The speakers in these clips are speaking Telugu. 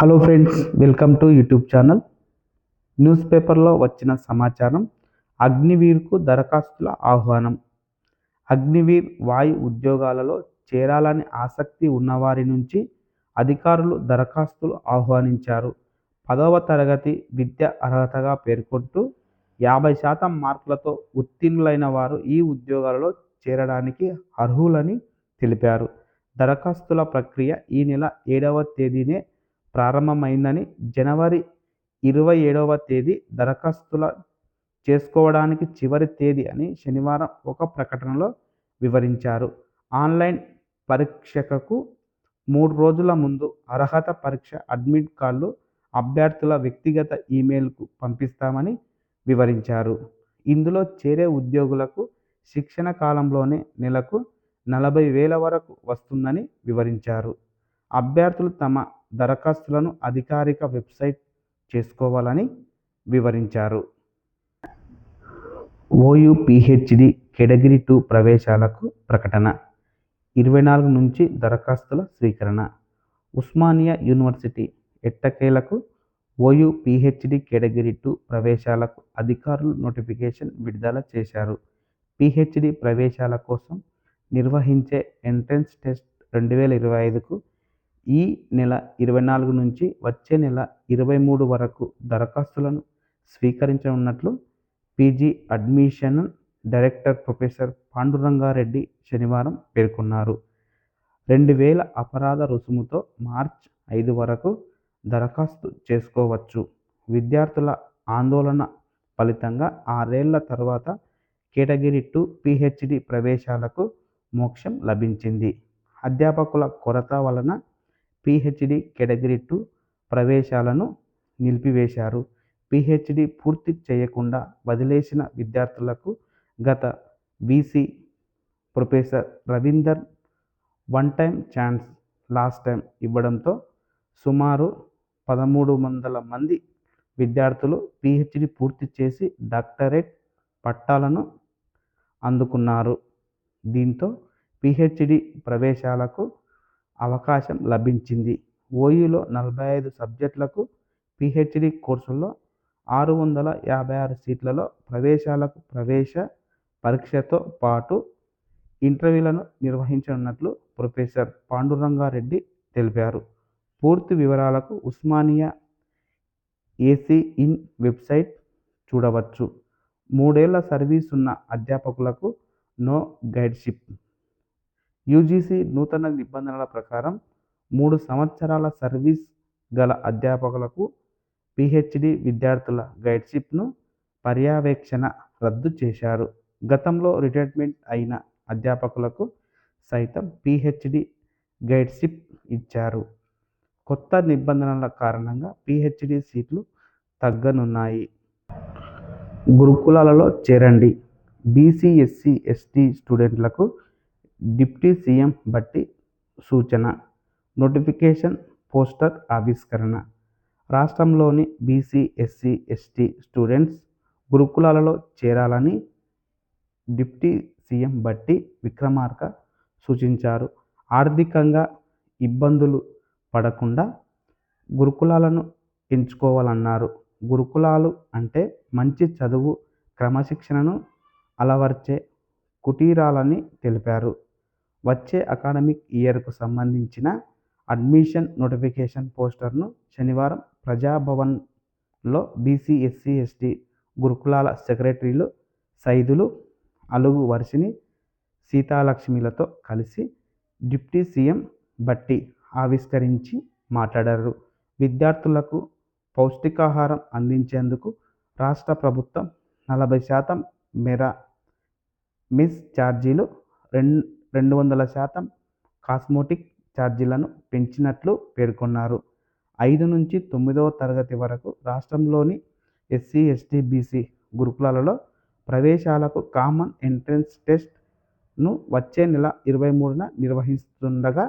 Hello friends welcome to YouTube channel news పేపర్లో వచ్చిన సమాచారం అగ్నివీర్కు దరఖాస్తుల ఆహ్వానం. అగ్నివీర్ వాయు ఉద్యోగాలలో చేరాలని ఆసక్తి ఉన్నవారి నుంచి అధికారులు దరఖాస్తులు ఆహ్వానించారు. పదవ తరగతి విద్య అర్హతగా పేర్కొంటూ యాభై శాతం మార్కులతో ఉత్తీర్ణులైన వారు ఈ ఉద్యోగాలలో చేరడానికి అర్హులని తెలిపారు. దరఖాస్తుల ప్రక్రియ ఈ నెల ఏడవ తేదీనే ప్రారంభమైందని జనవరి ఇరవై ఏడవ తేదీ దరఖాస్తుల చేసుకోవడానికి చివరి తేదీ అని శనివారం ఒక ప్రకటనలో వివరించారు. ఆన్లైన్ పరీక్షకు మూడు రోజుల ముందు అర్హత పరీక్ష అడ్మిట్ కార్డులు అభ్యర్థుల వ్యక్తిగత ఈమెయిల్కు పంపిస్తామని వివరించారు. ఇందులో చేరే ఉద్యోగులకు శిక్షణ కాలంలోనే నెలకు నలభై వేల వరకు వస్తుందని వివరించారు. అభ్యర్థులు తమ దరఖాస్తులను అధికారిక వెబ్సైట్ చేసుకోవాలని వివరించారు. ఓయూ పిహెచ్డి కేటగిరీ టూ ప్రవేశాలకు ప్రకటన. ఇరవై నాలుగు నుంచి దరఖాస్తుల స్వీకరణ. ఉస్మానియా యూనివర్సిటీ ఎట్టకేలకు ఓయూ పిహెచ్డి కేటగిరీ టూ ప్రవేశాలకు అధికారులు నోటిఫికేషన్ విడుదల చేశారు. పిహెచ్డి ప్రవేశాల కోసం నిర్వహించే ఎంట్రన్స్ టెస్ట్ రెండు వేల ఇరవై ఐదుకు ఈ నెల ఇరవై నాలుగు నుంచి వచ్చే నెల ఇరవై మూడు వరకు దరఖాస్తులను స్వీకరించనున్నట్లు PG admission director professor Pandurangareddy శనివారం పేర్కొన్నారు. రెండు వేల అపరాధ రుసుముతో మార్చ్ ఐదు వరకు దరఖాస్తు చేసుకోవచ్చు. విద్యార్థుల ఆందోళన ఫలితంగా ఆరేళ్ళ తర్వాత కేటగిరీ టూ పిహెచ్డి ప్రవేశాలకు మోక్షం లభించింది. అధ్యాపకుల కొరత వలన పిహెచ్డి కేటగిరీ టూ ప్రవేశాలను నిలిపివేశారు. పిహెచ్డి పూర్తి చేయకుండా వదిలేసిన విద్యార్థులకు గత BC professor Ravinder one time chance last time ఇవ్వడంతో సుమారు పదమూడు వందల మంది విద్యార్థులు పిహెచ్డి పూర్తి చేసి డాక్టరేట్ పట్టాలను అందుకున్నారు. దీంతో పిహెచ్డి ప్రవేశాలకు అవకాశం లభించింది. ఓయూలో నలభై ఐదు సబ్జెక్టులకు పిహెచ్డి కోర్సుల్లో ఆరు వందల యాభై ఆరు సీట్లలో ప్రవేశాలకు ప్రవేశ పరీక్షతో పాటు ఇంటర్వ్యూలను నిర్వహించనున్నట్లు ప్రొఫెసర్ పాండురంగారెడ్డి తెలిపారు. పూర్తి వివరాలకు ఉస్మానియా ఏసీ ఇన్ వెబ్సైట్ చూడవచ్చు. మూడేళ్ళ సర్వీస్ ఉన్న అధ్యాపకులకు నో గైడ్షిప్ యూజీసీ నూతన నిబంధనల ప్రకారం మూడు సంవత్సరాల సర్వీస్ గల అధ్యాపకులకు పిహెచ్డి విద్యార్థుల గైడ్షిప్ను పర్యవేక్షణ రద్దు చేశారు. గతంలో రిటైర్మెంట్ అయిన అధ్యాపకులకు సైతం పిహెచ్డి గైడ్షిప్ ఇచ్చారు. కొత్త నిబంధనల కారణంగా పిహెచ్డి సీట్లు తగ్గనున్నాయి. గురుకులాలలో చేరండి. బీసీ ఎస్సీ ఎస్టీ స్టూడెంట్లకు డిప్యూటీ సీఎం బట్టి సూచన నోటిఫికేషన్ పోస్టర్ ఆవిష్కరణ. రాష్ట్రంలోని బీసీ ఎస్సీ ఎస్టీ స్టూడెంట్స్ గురుకులాలలో చేరాలని డిప్యూటీ సీఎం బట్టి విక్రమార్క సూచించారు. ఆర్థికంగా ఇబ్బందులు పడకుండా గురుకులాలను ఎంచుకోవాలన్నారు. గురుకులాలు అంటే మంచి చదువు క్రమశిక్షణను అలవర్చే కుటీరాలని తెలిపారు. వచ్చే అకాడమిక్ ఇయర్కు సంబంధించిన అడ్మిషన్ నోటిఫికేషన్ పోస్టర్ను శనివారం ప్రజాభవన్లో బీసీ ఎస్సీ ఎస్టీ గురుకులాల సెక్రటరీలు సైదులు అలుగు వర్షిని సీతాలక్ష్మిలతో కలిసి డిప్టీ సీఎం బట్టి ఆవిష్కరించి మాట్లాడారు. విద్యార్థులకు పౌష్టికాహారం అందించేందుకు రాష్ట్ర ప్రభుత్వం నలభై శాతం మేర మిస్ ఛార్జీలు రెండు రెండు వందల శాతం కాస్మోటిక్ ఛార్జీలను పెంచినట్లు పేర్కొన్నారు. ఐదు నుంచి తొమ్మిదవ తరగతి వరకు రాష్ట్రంలోని ఎస్సీ ఎస్టీ బీసీ గురుకులాలలో ప్రవేశాలకు కామన్ ఎంట్రన్స్ టెస్ట్ను వచ్చే నెల ఇరవై మూడున నిర్వహిస్తుండగా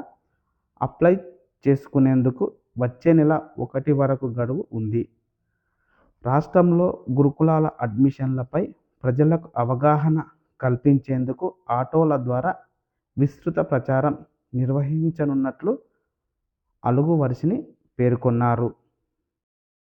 అప్లై చేసుకునేందుకు వచ్చే నెల ఒకటి వరకు గడువు ఉంది. రాష్ట్రంలో గురుకులాల అడ్మిషన్లపై ప్రజలకు అవగాహన కల్పించేందుకు ఆటోల ద్వారా విస్తృత ప్రచారం నిర్వహించనున్నట్లు అలుగు వరుసని పేర్కొన్నారు.